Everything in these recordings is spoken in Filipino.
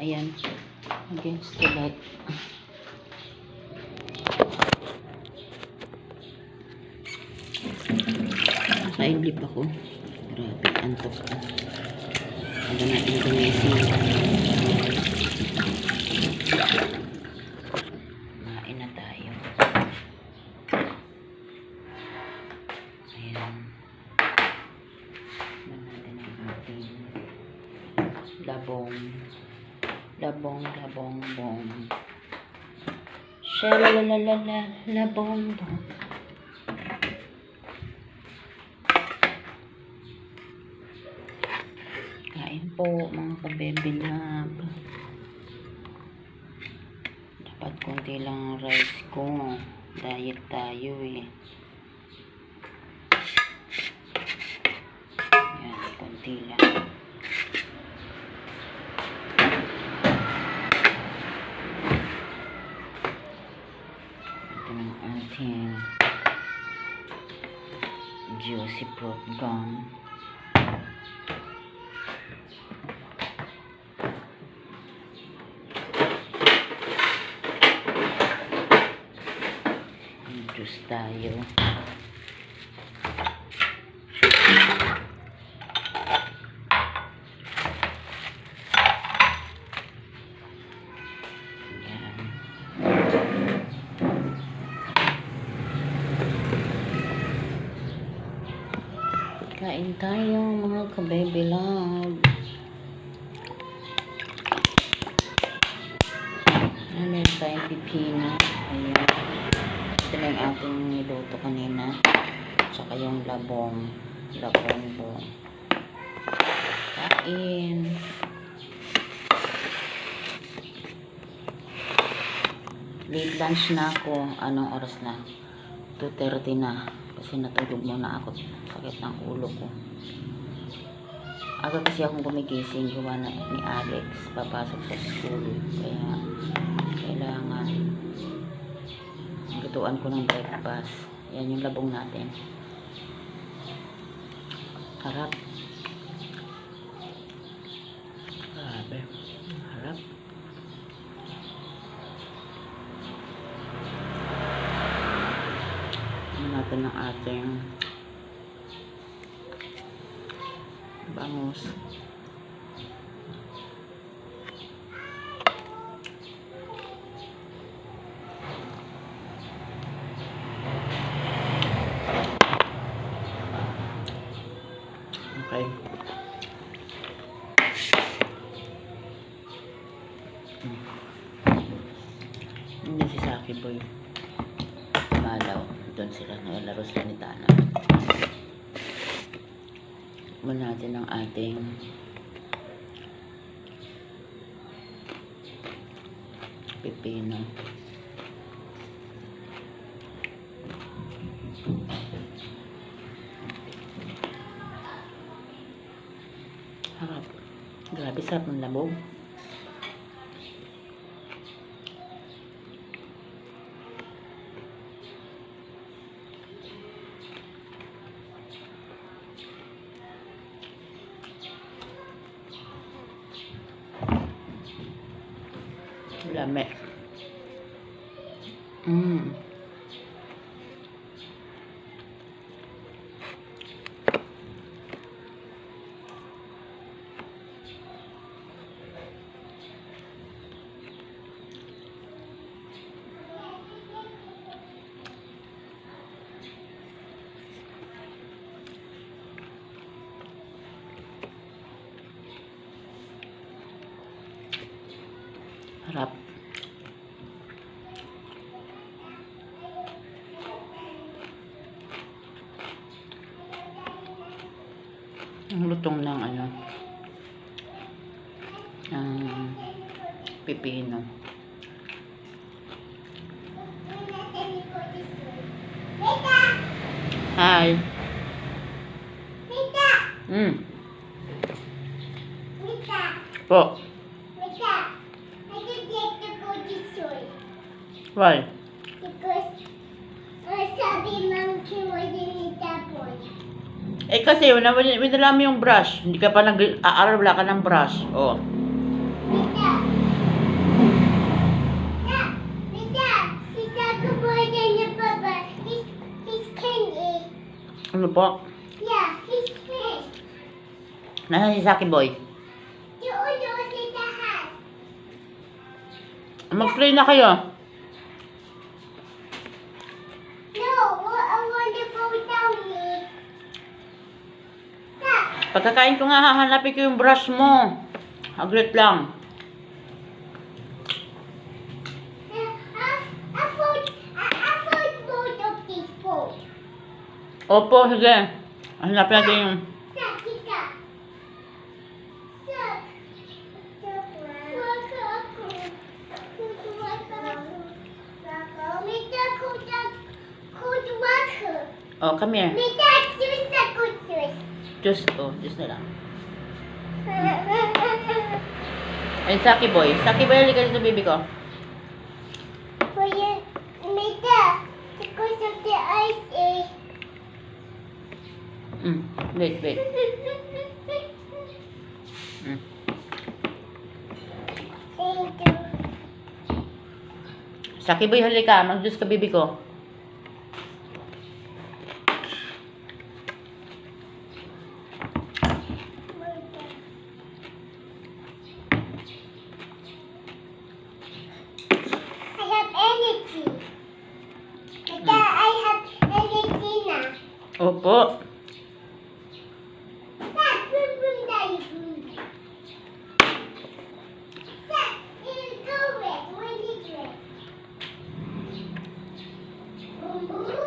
Ayan. Against the light. Nakaidlip ako. Grabe, antok. Aga natin gumising. Shalalalala, labong, bong. Kain po mga kabebe lab. Dapat konti lang ang rice ko. Diet tayo eh. Tayo. Kain tayo mga kabebe love. Ano tayong pipino. Ayan. Ito na yung ating niluto kanina. Tsaka yung labong. Labong bong. Kain. Late lunch na ako. Anong oras na? 2.30 na. Kasi natulog muna ako. Sakit ng ulo ko. Aga kasi akong gumigising. Gawa na ni Alex. Papasok sa school. Kaya kailangan lutuan ko ng breakfast. Yan yung labong natin. Harap. Grabe. Harap. Ano natin ng ating bangus. Okay. Hindi si Saki Boy. Malaw. Doon sila naglalaro sila ni Tana. Muna natin ang ating pipino. Harap. Grabe sarap ng labog. Lame. Mm. Harap. Lutong ng ano ng pipino. Hi. Mm. Po. Why? Eh kasi, wala, wala mo yung brush. Hindi ka pa nag-aaral, wala ka ng brush. Oo. Oh. Ano po? Yeah, he's pink. Nasaan si Saki Boy? Doon, doon sa tahan. Mag-play na kayo. Pagkakain ko nga, hahanapin ko yung brush mo. Aglit lang. Uh. Opo, sige. Hanapin natin yung... Oh, come here. Just, oh, just na lang. Ay, Saki Boy. Saki Boy, halika dito, baby ko. Kuya, Mita, because of the ice eh. Mm, wait, wait. Mm. Saki Boy, halika. Mag-juice ka, baby ko. Boom.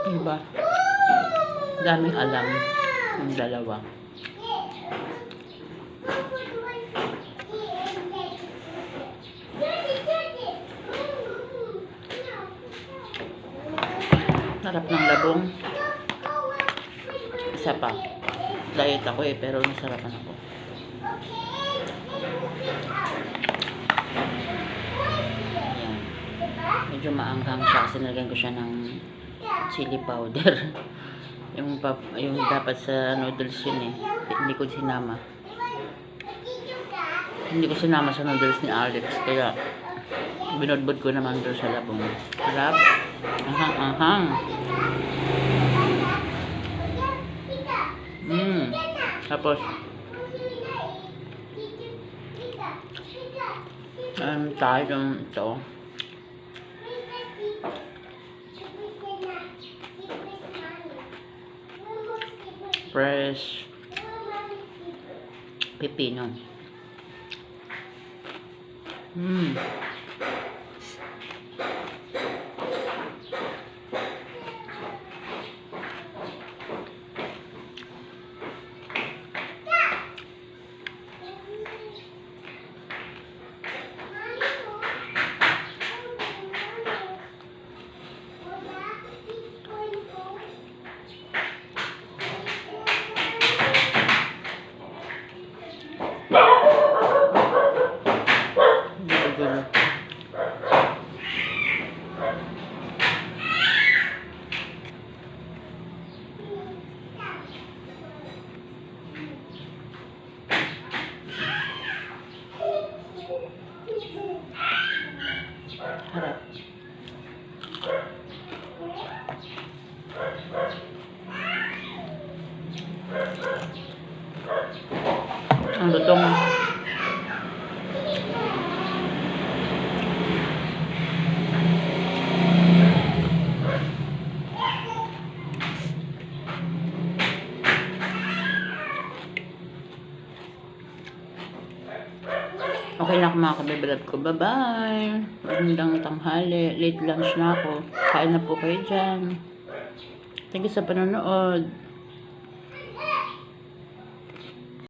Diba? Daming alam. Yung dalawa. Sarap ng labong. Isa pa. Diet ako eh, pero nasarapan ako. Ayan. Medyo maanghang siya kasi nilagyan ko siya ng chili powder. yung, pap yung dapat sa noodles yun eh. Hindi ko sinama. Hindi ko sinama sa noodles ni Alex. Kaya binodbod ko naman doon sa labong. Sarap. Ahang, ahang. Mm. Tapos, um, tayo yung ito. Fresh pepino. Mm. Gulo-gulo. Harap. Ang lutong. Okay na ako mga kabibalab ko. Bye-bye. Magandang tanghali. Late lunch na ako. Kain na po kayo dyan. Thank you sa panonood.